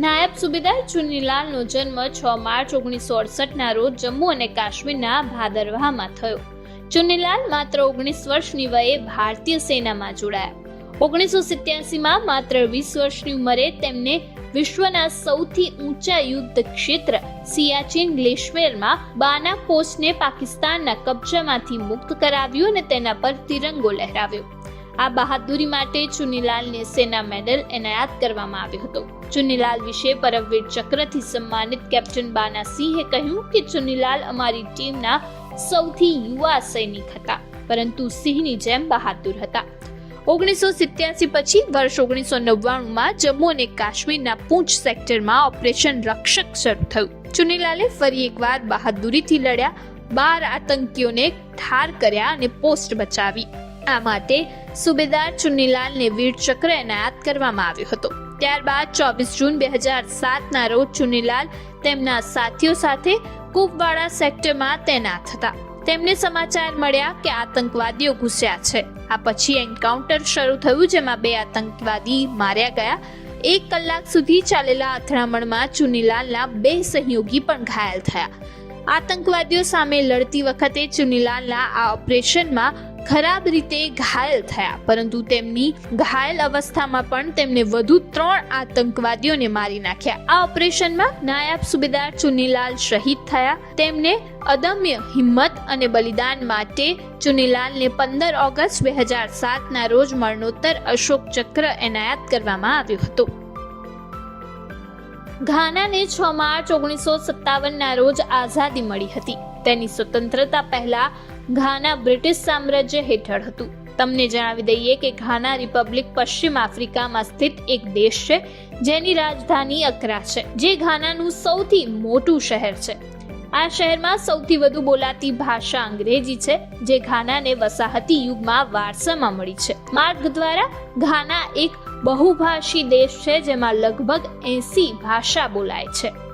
નાયબ સુબેદાર ચુનીલાલનો જન્મ છ માર્ચ ઓગણીસો અડસઠના રોજ જમ્મુ અને કાશ્મીરના ભાદરવાહમાં થયો. ચુનીલાલ માત્ર ઓગણીસ વર્ષની વયે ભારતીય સેનામાં જોડાયા. ઓગણીસો સિત્યાસીમાં માત્ર વીસ વર્ષની ઉંમરે તેમને વિશ્વના સૌથી ઊંચા યુદ્ધ ક્ષેત્ર સિયાચીન ગ્લેશમેરમાં બાના પોસ્ટને પાકિસ્તાનના કબજામાંથી મુક્ત કરાવ્યું અને તેના પર તિરંગો લહેરાવ્યો. આ બહાદુરી માટે ચુનીલાલને સેના મેડલ એનાયત કરવામાં આવ્યો હતો. ચુનીલાલ વિશે પરમવીર ચક્રથી સન્માનિત કેપ્ટન બાના સિંહે કહ્યું કે ચુનીલાલ અમારી ટીમના સૌથી યુવા સૈનિક હતા, પરંતુ સિંહની જેમ બહાદુર હતા. ઓગણીસો સિત્યાસી પછી વર્ષ ઓગણીસો નવ્વાણુંમાં જમ્મુ અને કાશ્મીરના પૂંછ સેક્ટરમાં ઓપરેશન રક્ષક શરૂ થયું. ચુનીલાલે ફરી એકવાર બહાદુરીથી લડ્યા, બાર આતંકીઓને ઠાર કર્યા અને પોસ્ટ બચાવી. આ માટે સુબેદાર ચુન્નીલાલને વીર ચક્ર એનાયત કરવામાં આવ્યો હતો. ત્યારબાદ ચોવીસ જૂન બે હજાર સાતના રોજ ચુનીલાલ તેમના સાથીઓ સાથે કુપવાડા સેક્ટરમાં તૈનાત હતા. તેમને સમાચાર મળ્યા કે આતંકવાદીઓ ઘૂસ્યા છે. આ પછી એન્કાઉન્ટર શરૂ થયું જેમાં બે આતંકવાદી માર્યા ગયા. એક કલાક સુધી ચાલેલા અથડામણમાં ચુનીલાલના બે સહયોગી પણ ઘાયલ થયા. આતંકવાદીઓ સામે લડતી વખતે ચુનીલાલના આ ઓપરેશનમાં ખરાબ રીતે ઘાયલ થયા, પરંતુ તેમની ઘાયલ અવસ્થામાં પણ તેમને વધુ ત્રણ આતંકવાદીઓને મારી નાખ્યા. આ ઓપરેશનમાં નાયબ સુબેદાર ચુનીલાલ શહીદ થયા. તેમને અદમ્ય હિંમત અને બલિદાન માટે ચુનીલાલને પંદર ઓગસ્ટ બે હજાર સાતના રોજ મરણોત્તર અશોક ચક્ર એનાયત કરવામાં આવ્યો હતો. ઘાનાને છ માર્ચ ઓગણીસો સત્તાવનના રોજ આઝાદી મળી હતી. તેની સ્વતંત્રતા પહેલા ઘાના બ્રિટિશ સામ્રાજ્ય હેઠળ હતું. તમને જણાવી દઈએ કે ઘાના રિપબ્લિક પશ્ચિમ આફ્રિકામાં સ્થિત એક દેશ છે, જેની રાજધાની અકરા છે, જે ઘાનાનું સૌથી મોટું શહેર છે. આ શહેરમાં સૌથી વધુ બોલાતી ભાષા અંગ્રેજી છે, જે ઘાનાને વસાહતી યુગમાં વારસામાં મળી છે. માર્ગ દ્વારા ઘાના એક બહુભાષી દેશ છે, જેમાં લગભગ એસી ભાષા બોલાય છે.